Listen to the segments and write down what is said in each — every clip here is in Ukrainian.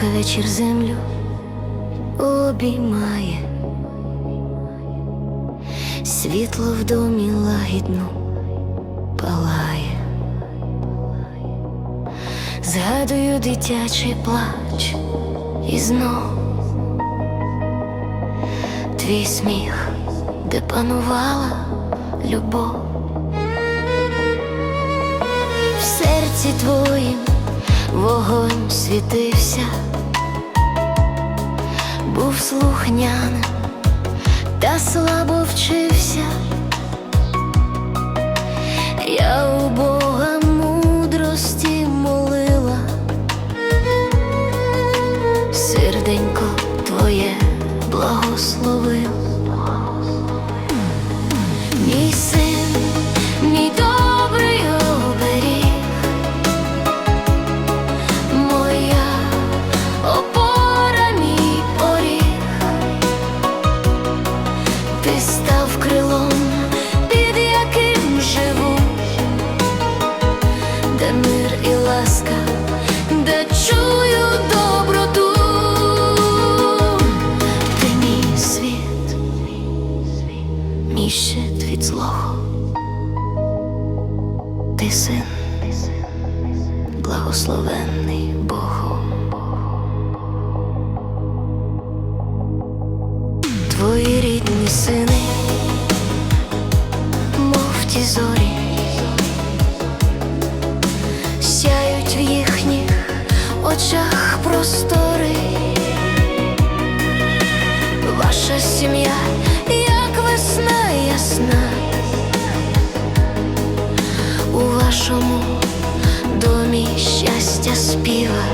Тихий вечір землю обіймає, світло в домі лагідно палає, згадую дитячий плач і знов твій сміх, де панувала любов. В серці твоїм вогонь світився, був слухняним та слабо вчився. Ти став крилом, під яким живу, де мир і ласка, де чую доброту, ти мій світ, мій від злого, ти син, благословенний Богом. Ті зорі, сяють в їхніх очах простори. Ваша сім'я, як весна ясна, у вашому домі щастя співа.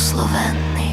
Sloveni.